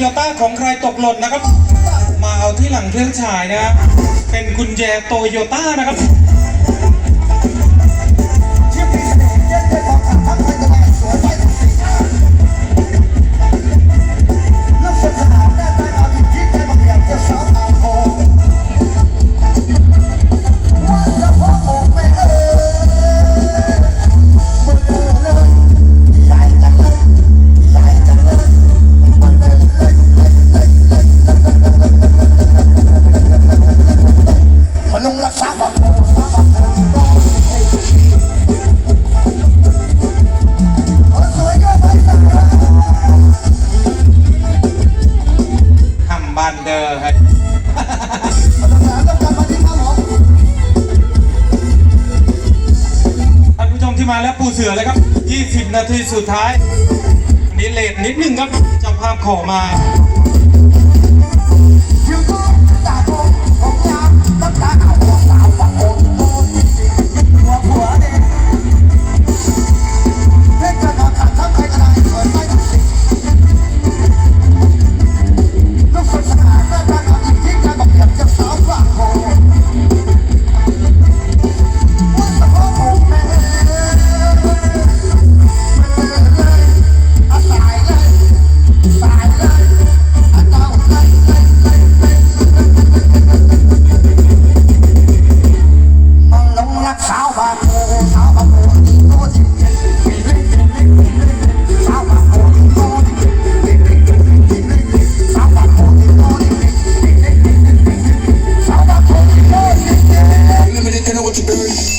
โยต้าของใครตกหล่นนะครับ มาเอาที่หลังเครื่องฉายนะเป็นกุญแจโตโยต้านะครับ ทำบันเดอร์ให้มาตรฐานต้องการมาที่ข้าวหอมท่านผู้ชมที่มาแล้วปูเสือเลยครับ 20 นาทีสุดท้าย อันนี้เลทนิดนึงครับเจ้าภาพขอมา what you done.